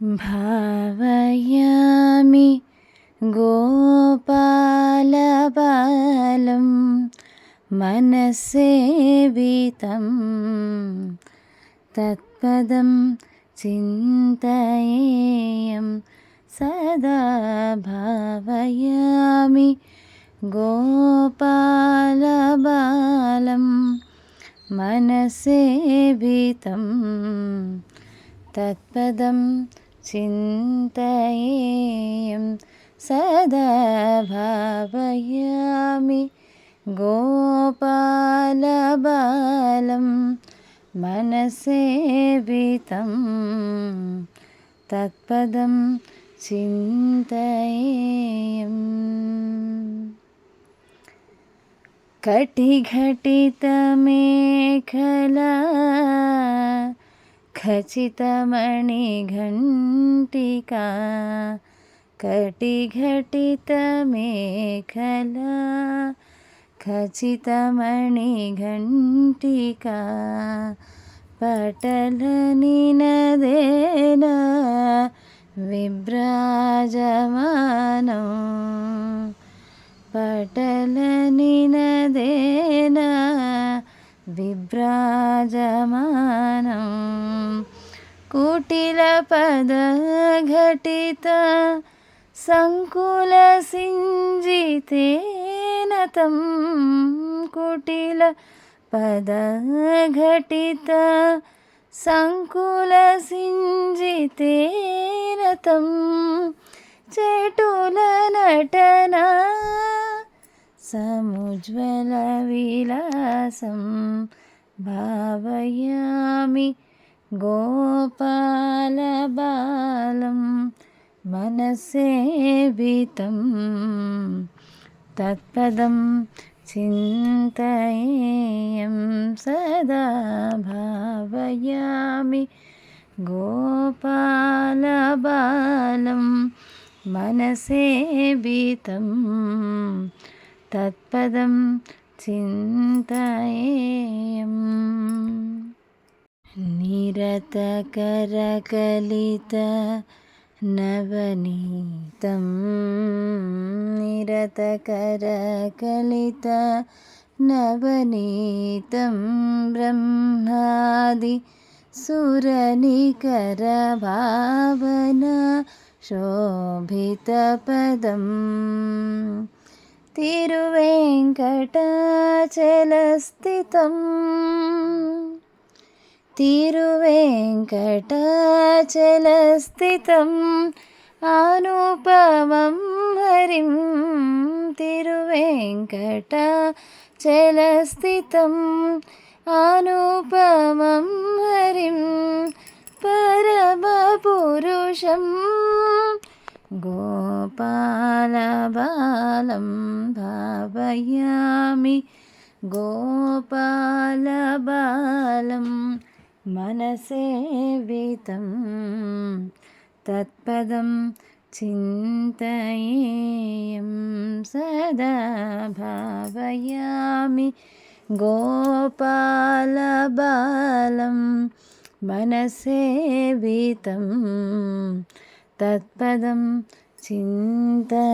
ഭാവയാമി ഗോപാലബാലം മനസേവിതം തത്പദം ചിന്തയേയം സദാ ഭാവയാമി ഗോപാലബാലം മനസേവിതം തത്പദം ചിന്തയേയും സദാ ഭാവയാമി ഗോപാലബാലം മനസേവിതം തത്പദം ചിന്തയേയം. കടിഘടിതമേഖല खचितमणिघण्टिका कटिघटितमेखला खचितमणिघण्टिका पटलनिनदेन विभ्राजमानो। विभ्राजमानं कुटिलपदघटित सङ्कुलसिञ्जितेन तं कुटिलपदघटित सङ्कुलसिञ्जितेन तं चेटुलनटना समुज्ज्वलविलासं സ്വാമി ഗോപാലബാലം മനസേവിതം തത്പദം ചിന്തയേയം സദാ ഭാവയാമി. ഗോപാലബാലം മനസേവിതം തത്പദം ചിന്തയേയം निरतकरकलित नवनीतं निरतकरकलित नवनीतं ब्रह्मादि सुरनिकरभावना शोभितपदम् तिरुवेङ्कटाचलस्थितं തിരുവേങ്കടാചലസ്ഥിതം അനുപമം ഹരിം തിരുവേങ്കടചലസ്ഥിതം അനുപമം ഹരിം പരമപുരുഷം ഗോപാലബാലം ഭാവയാമി ഗോപാലബാലം മനസേവിതം തത്പദം ചിന്തയേയം സദാ ഭാവയാമി ഗോപാലബാലം മനസേവിതം തത്പദം ചിന്തയേയം